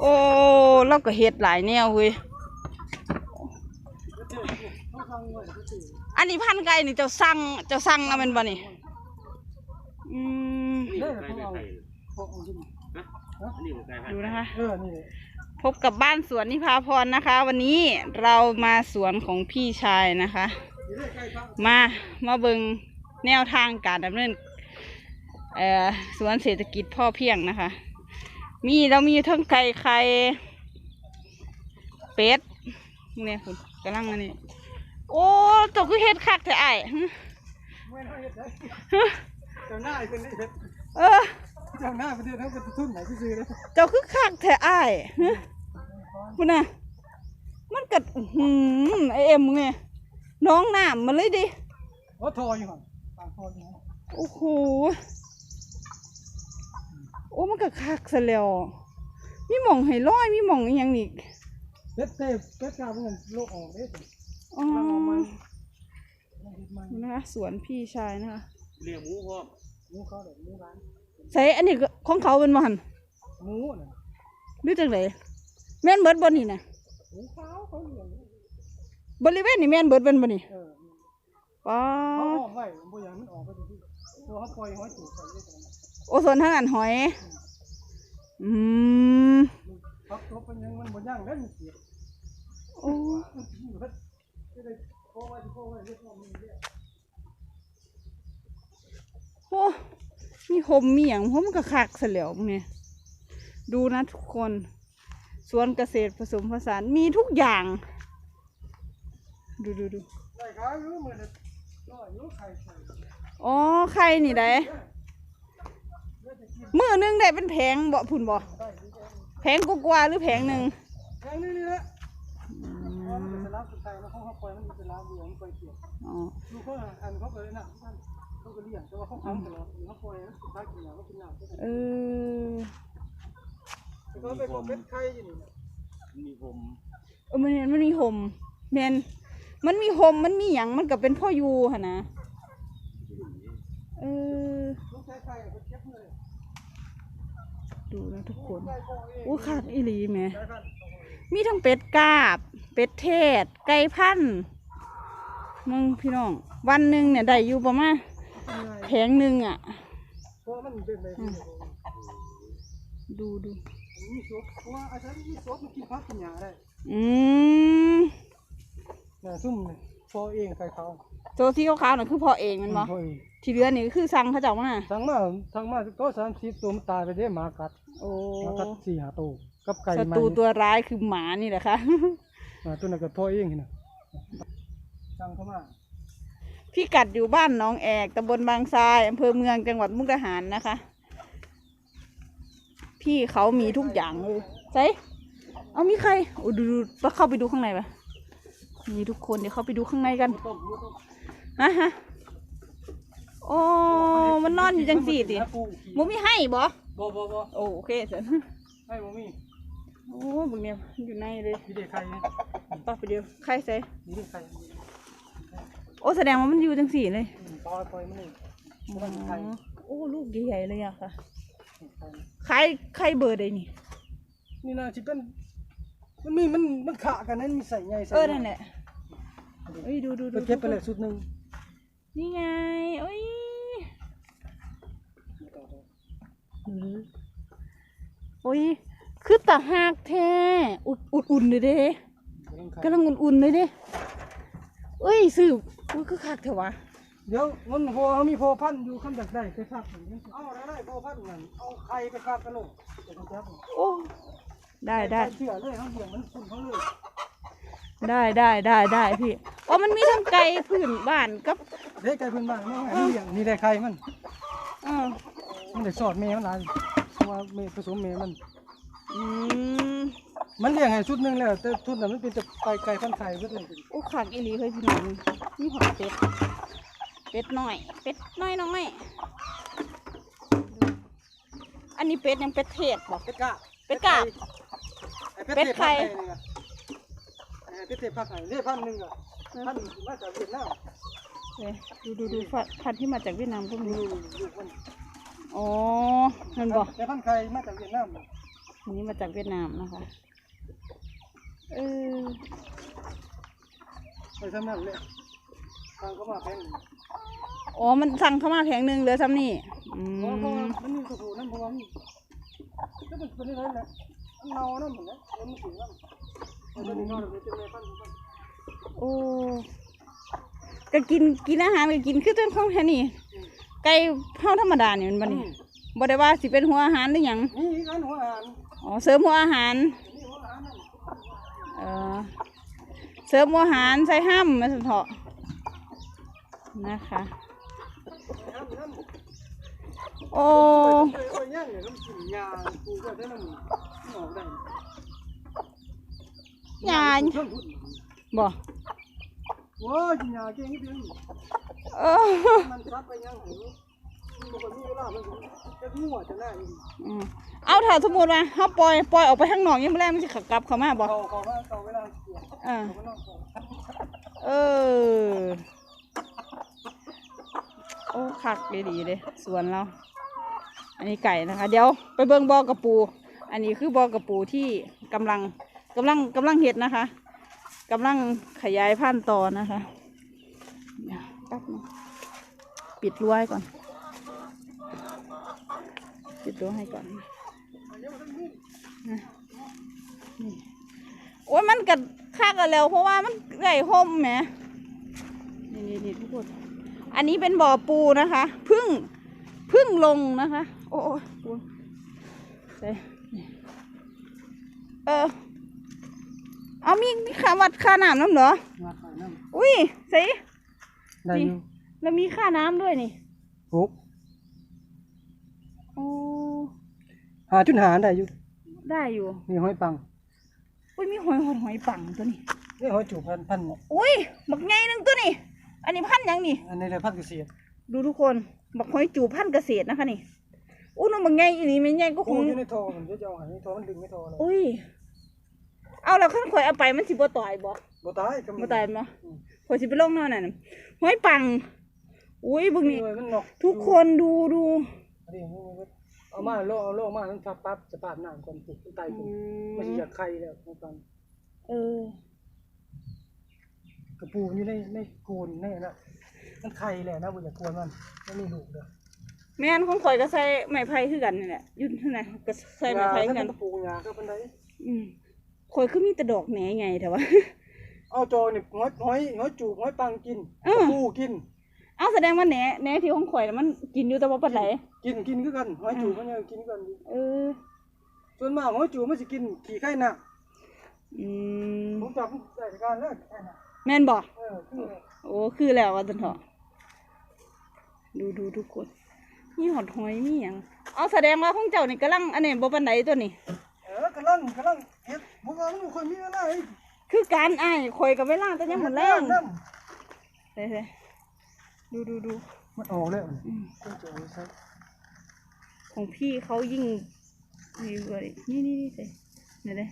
โอ้เราก็เฮ็ดหลายแนวเว้ยอันนี้พันธุ์ไก่นี่เจ้าสั่งเจ้าสั่งนะแมันบ่นี่อืมนี่ไก่ไก่พวกมันที่ฮะอันนี้ของไก่พันดูธุ์นะคะ เออนี่พบกับบ้านสวนนิพาพรนะคะ วันนี้เรามาสวนของพี่ชายนะคะ มามาเบิงแนวทางการดำเนินเอ่อสวนเศรษฐกิจพ่อเพียงนะคะ มีเรามีทั้งไก่ไข่เป็ดเนี่ยคุณกำลังอันนี้โอ้ตัวคือเฮ็ดคักแต่ไอ้ายหึไม่น่าเห็ดได้เจ้าหน้าไอ้คนนี้เห็ดเออเจ้าหน้าประเทศทั้งประเทศทุนไหนที่ซื้อเลยเจ้าคือคักแต่ไอ้ายหึคุณน่ะมันกัดหืมไอเอ็มมึงเนี่ยน้องน้ำมาเลยดิว่าทออยู่ห่อนต่างทออยู่ห่อนโอ้โห โอ้มันก็คักซะแล้วมีหม่องให้ร้อยมีหม่องอหยังอีกเป็ดเต้เป็ดกาเป็นโลกออกเด้สิอ๋อเราเอามาเราเห็ดมานะคะสวนพี่ชายนะคะเลี้ยงหมูพร้อมหมูเขาเด็กหมูร้านใส่อันนี้ก็ของเขาเป็นมันหมูน่ะหรือจังไดแม่นเบิดบ่นี่นะหมูขาวเขาเลี้ยงบริเวณนี่แม่นเบิดเป็นบ่นี่เออป้าเขาออกไว้บ่อย่างมันออกไปที่ ตัวเขาปล่อยหอยจูบไปเรื่อยโอส่วนทางอันหอย อืมๆพักตัวเป็นยังมันบ่ย่างได้มันเสียโอ้มันกินอยู่เพิ่นก็เลยโค้งไว้ที่โค้งไว้เรียกว่ามีเรียกโหมีหมมีหยังผมนก็คักซะแล้วมึงเนี่ยดูนะทุกคน สวนเกษตรผสมผสานมีทุกอย่าง ดูดูดูได้ขายอยู่มื้อละร้อยอยู่ไข่ไข่ อ๋อไข่นี่ได้มือหนึงได้เป็นแผงบ่พุ่นบ่แผงกว่าหรือแผงหนึ่งแพงนี่นี่แหละเพราะมันเป็นสลับสุดท้ายแล้วเขาเขาปล่อยมันเป็นสลับเดียวมันปล่อยเกี่ยวอ๋อลูกเขาอันเขาก็เลยน่ะท่านเขาก็เลี้ยงแต่ว่าเขาขังตลอดเขาปล่อยมันสุดท้ายกินน้ำเขากินน้ำเออเขาไปบอกเป็ดไข่อยู่นี่นะมีผมเออมันมันมีห่มแมนมันมีห่มมันมีหยังมันก็เป็นพ่ออยู่หั่นนะ เออลูกชายไข่เขาเก็บเลยดูนะทุกคนได้พ่อเองอู้คักอีหลีแหม่ได้พันมีทั้งเป็ดกาบ เป็ดเทศ ไก่พันธุ์มึงพี่น้อง วันหนึ่งเนี่ยได้อยู่ประมาณแผงหนึ่งอะเพราะมันเป็นแบบนี้ดูดูมีซบเพราะว่าอาจารย์มีซบมันกินผักกินหญ้าได้อืมน่ะซุ่มนี่พ่อเองไข่เขาตัวที่ขาวๆน่ะคือพ่อเองแมันบ่พ่อเอง ที่เหลือนี่ก็คือสั่งเขาเจ้ามาทั้งมาทั้งมาก็สามสิบตัวมันตายไปเด้หมากัดโอ้หมากัดสี่หาตัวกับไก่ศัใหม่ตรูตัวร้ายคือหมานี่แหละค่ะ อ่าตัวนั้นก็พ่อเองนี่นะสั่งเข้ามาพี่กัดอยู่บ้านหน้องแอกตำบลบางทรายอำเภอเมืองจังหวัดมุกดาหารนะคะ พี่เขามีทุกอย่างเลยใช่เอามีใครโอ้ดูดูไปเข้าไปดูข้างในปะมีทุกคนเดี๋ยวเข้าไปดูข้างในกันต้มหมูต้มนะฮะ โอ้มันนอนอยู่จังสี่ติปูมุมีให้บ่บ่บ่บ่โอโอเคเสร็จให้บ่มีโอ้บึงเนี่ยอยู่ในเลยมีเด็กไข่นี่ป้าไปเดียวใครใส่มีเด็กไข่โอ้แสดงว่ามันอยู่จังสี่เลยอืมปล่อยปล่อยมันนี่อ๋มันไข่อโอ้ลูกใหญ่ๆเลยอะค่ะไข่ใครใครเบอร์ใดนี่นี่น่าสิเป็นมันมีมันมันขะกันนั้นมีใส่ใหญ่ใส่เออนั่นแหละเอ้ยดูดูดูไปเก็บไปเลยชุดหนึง นี่ไงโอ้ยโอ้ยคือตาหักแท้อุดอุดอุ่นเลยเด้กำลังอุ่นอุ่นๆเลยเด้เอ้ยสืบอุ้ยคือคักเถอะวะเดี๋ยวมันพอเขามีพอพันธุ์อยู่คำจากได้ไปคักเอาได้ได้พอพันธุ์นั่นเอาไข่ไปคักกันลงเดี๋ยวมันจับโอ้ได้ได้เชื่อเลยเขาเบี่ยงมันคุณเขาเลยได้ได้ได้ได้พี่อ๋อมันมีทั้งไก่พื้นบ้านกับ เด็กไก่พื้นบ้านไม่ให้เบี่ยงนี่ได้ไข่มันเออมันได้สอดแม่มันหลายเพราะว่าแม่ผสมแม่มัน อืมมันเลี้ยงให้ชุดหนึงแล้วแต่ชุดนั้นมันเป็นแต่ไก่ไก่พันธุ์ไข่เบิดเลยโอ้ขังอีหลีเฮ้ยพี่น้องมีหอดเป็ด เป็ดน้อย เป็ดน้อยน้อยอันนี้เป็ดยังเป็ดเทศบอก เป็ดกาบเป็ดกาบเป็ดไข่ เป็ดเทศพักไข่เรียกพันหนึ่งอะพันหนึ่งมาจากเวียดนาม เอ้ยดูดูดูพันพันธุ์ที่มาจากเวียดนามก็มีนี่ลูกมันอ๋อนั่นบอกแต่พันธุ์ไข่มาจากเวียดนามนอันนี้มาจากเวียดนามนะคะเออไปทำนั่นเลยทางเข้ามาแพงอ๋อ มันสั่งเข้ามาแผงหนึ่งเหลือซ้ำนี่อืเพราะเพราะว่ามมันมีกระถูนั่นเพราะว่ามันก็เป็นเป็นอะไรแหละมันเนานั่นเหมือนกันมันถึงนั่นมันจะมีเงาแบบนี้เป็นไงพันพันโอ้ ก็กินกินอาหารก็กินคือต้นของแค่นี้ไก่เฮาธรรมดาเนี่ยมันบ่นี่บ่ได้ว่าสิเป็นหัวอาหารหรือหยังนี่ร้านหัวอาหารอ๋อเสริมหัวอาหารนี่หัวอาหารนั่นเออเสริมหัวอาหารใส่ห้ามมาสันเถาะนะคะนั่นนั่นโอ้เคยเคยย่างเนี่ยน้ำกินยาปูก็ได้น้ำหอมได้ยาเพิ่มพุ่นบ่ ว้ากินยาเก่งนิดเดียวเออมันซับไปยังหูมันบอกว่ามีเวลามันจะงัวจะหน้าอีกอืมเอาถ้าสมมติว่าเขาปล่อยปล่อยออกไปข้างนอกยังไม่แรงมันจะขับกลับเข้ามาบ่เขาเขาว่าเขาเวลาเสียอ่าเขาก็นอนเขาเออ โอ้คักดีๆเลยสวนเรา อันนี้ไก่นะคะ เดี๋ยวไปเบิ่งบอกระปู อันนี้คือบอกระปูที่กำลังกำลังกำลังเห็ดนะคะ กำลังขยายพันธุ์ต่อนะคะปับปิดรั้วให้ก่อน ปิดรั้วให้ก่อนนี่โอ้ยมันกัดคักกันแล้ว เพราะว่ามันไก่ห่มแหมนี่นี่นี่ทุกคนอันนี้เป็นบ่อปูนะคะพึ่งพึ่งลงนะคะ โอ้ยปูใส่เออ เอามีมีค่าวัดค่าน้ำน้ำเหรอมาขายน้อุ้ยใส่ำได้อยู่แล้วมีค่าน้ำด้วยนี่ปุ๊บโอ้หาจุดหาได้อยู่ได้อยู่ มีหอยปังอุ้ยมีหอยหอยหอยปังตัวนี้นี่หอยจูบพันพันอุ้ยบักไงนึงตัวนี้ อันนี้พันธุ์หยังนี่ อันนี้เลยพันเกษตรดูทุกคนบักหอยจูบพันธุ์เกษตรนะคะนี่อุ้ยน้องบักไงอีนี่ไม่ไงก็คกูงอยู่ในทอผมจะเอาหายในทอมันดึงไม่ทอเลยอุ้ย เอาแล้วขั้นข่อยเอาไปมันสิบ่ต่อยบ่บ่ตายก็บ่ต่อยบ่ข่อยสิไปลงนอนนั่นน่ะหอยปังอุ้ยเบิ่งนี่มันนอกทุกคนดูดูอันนี้มันเอามาโลเอาโลมามันปั๊บปั๊บจะปาดน้ำก่อนปุ๊บมันตายอืปุ๊บมมันสิอยากไข่แล้วหอยปังเออกระปูอยู่ในในโกนในน่ะมันไข่แหละนะบ่อยากกวนมันมันมีลูกเด้อแม่นของข่อยก็ใส่ไม้ไผ่คือกันนี่แหละอยุ่นเท่าไหร่ก็ใส่ไม้ไผ่คือกันกระปูยาก็ปานใดอืม ข่อยคือมีแต่ดอกแหนไงแต่ว่า เอาจอนี่หอยหอยหอยจูบหอยปังกินเออกระปูกิน เอาแสดงว่าแหนแหนที่ของข่อยน่ะมันกินอยู่แต่ว่าปานไหนกินกินคือกันหอยจูบมันยังกินกันอยู่เออ ส่วนมากหอยจูบมันสิกินขี้ไข่น่ะอืมผมจับได้การแล้วไข่น่ะแม่นบ่ เออคือโอ้ คือแล้วว่าจันเถาะดูดูทุกคนมีหอดหอยมีหยังเอาแสดงว่าของเจ้านี่กำลังอันนี้บ่ปานใดตัวนี้เออกำลังกำลัง เฮ็ดบ่ว่ามันคนมีอะไรคือการอ้ายข่อยกับเวลาแต่ยังหมดแรงน้เฮ้ยๆดูดูดูำมันออกแล้วอืมต้องเจอใส่ของพี่เขายิ่งมีเบอร์นี่นี่นี่ใส่เดี๋ยวเลย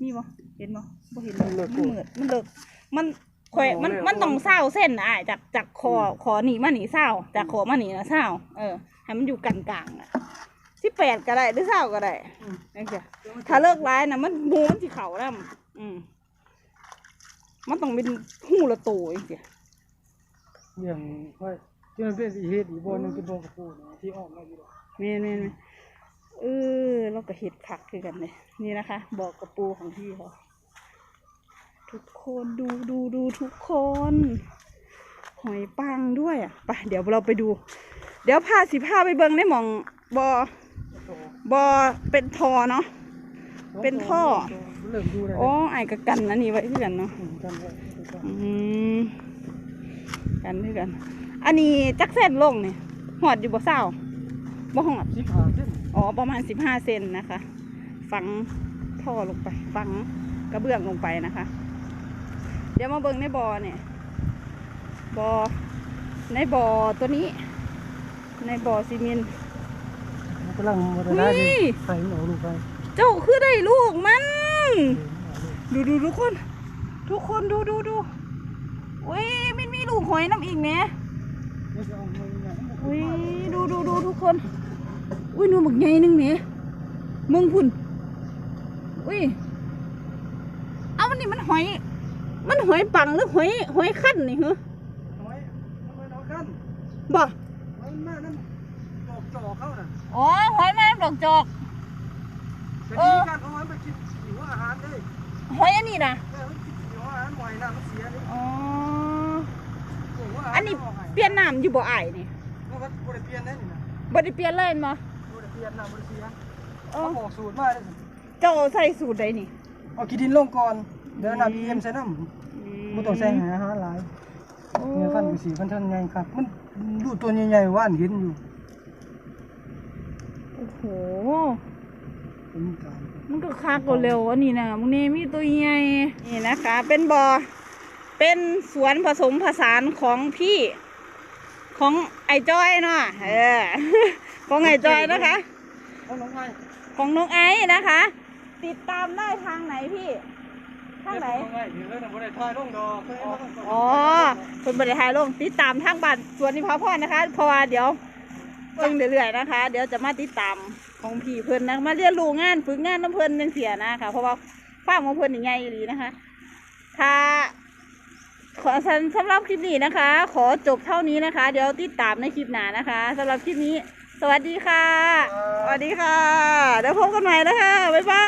มีบ่เห็นบ่บ่เห็นมันเหมือดมันเลิกมันข่อยมันมันต้องเศร้าเส้นอะจากจากคอคอหนีมาหนีเศร้าจากคอมาหนีนะเศร้าเออให้มันอยู่กลางกลางๆอะ ที่แปดก็ได้หรือเศร้าก็ได้นั่นจ้ะถ้าเลิกร้ายนะมันหมูมันสิเข่าแล้วอืมมันต้องเป็นหูละโตจริงอย่างค่อยที่มันเป็นอีเฮ็ดอีบ่นึงเป็นบ่กระปูนะที่ออกมาอยู่ดอกๆแม่นแม่นแม่นเออเราก็เห็ดคักคือกันเลยนี่นะคะบอกกระปูของพี่เขาทุกคนดูดูดูทุกคน หอยปังด้วยอะไปเดี๋ยวเราไปดู เดี๋ยวพาสิพาไปเบิ่งในหมองบอ บอเป็นทอเนาะ เป็นท่อเริ่มดูได้โอ้ไอ้กะกันนะนี่ไว้คือกันเนาะ อืมกันไว้อืมกันคือกัน อันนี้จักเส้นลงนี่หอดอยู่บ่เศร้าบ่หอด สิบห้าเส้นอ๋อ ประมาณสิบห้าเซนนะคะ ฝังท่อลงไป ฝังกระเบื้องลงไปนะคะ เดี๋ยวมาเบิ่งในบ่อเนี่ยบ่อในบ่อตัวนี้ ในบ่อซีเมนต์มัน กำลังมาได้อุ้ยไข่มันออกลูกไปเจ้าคือได้ลูกมันเออดูดูทุกคน ทุกคนดูดูดูอุ้ยมันมีลูกหอยน้ำอีกแหมเอาลูกไปเดี๋ยวจะเอาเงินเนี่ยอุ้ยดูดูดูทุกคน อุ้ยหนูบักใหญ่หนึงแหมมึงพุ่นอุ้ยเอามันนี่มันหอย มันหอยปังหรือหอยหอยขั้นนี่เหรอน้อยน้อยน้อยกันบ่ มันมานั่นจอกจอก เข้าน่ะอ๋อหอยแม่น้ำดอกจอก จะเอดีอกันเอาไว้ไปกินหิวอาหารได้หอยอันนี้นะแม่มันกินหิวอาหารหน่อยน้ำมันเสียดิอ๋อหิวอาหารอันนี้เาให้เปลี่ยนน้ำอยู่บ่อายนี่แล้วก็บริเปลี่ยนได้นี่นะบ่ได้เปลี่ยนเลยมั้บริเปลี่ยนน้ำบริเปลี่ยนอ๋อเขาบอกสูตรมาได้สิเจ้าใส่สูตรใดนี่เอาขี้ดินลงก่อนเดี๋ยวน้ำเอ็มใส่น้ำบ่ต้องใส่หาอาหารหลายโอ้เนี่ยฟันกูสีฟันท่านใหญ่ครับ มันดูตัวใหญ่ๆว่านเห็นอยู่โอ้โหเป็นการมันก็คักกว่าเร็วอันนี้นะมึงนี่มีตัวใหญ่ นี่นะคะ เป็นบอ่อ เป็นสวนผสมผสานของพี่ ของไอ้จ้อยเนาะ เออ ของไอ้จ้อยนะคะเอาน้องไอ้ของน้องไอ้นะคะ ติดตามได้ทางไหนพี่ทางไหนน้องไอ้เดี๋ยวเราจะบ่ได้ทายลงดอกเคยเห็นมาก่นอ๋อคนบริหารลงติดตามทางบ้านสวนนิพาพรนะคะ เพราะว่าเดี๋ยว เพิ่งเรื่อยๆนะคะ เดี๋ยวจะมาติดตามของพี่เพิ่นนะมาเรียนรู้งานฝึกงานน้ำเพิ่นยังเสียนะคะเพราะว่าฟาร์มของเพิ่นนี่ใหญ่ดีนะคะค่ะขอสำสำหรับคลิปนี้นะคะ ขอจบเท่านี้นะคะ เดี๋ยวติดตามในคลิปหน้านะคะสำหรับคลิปนี้ สวัสดีค่ะ สวัสดีค่ะเดี๋ยวพบกันใหม่นะคะบ๊ายบาย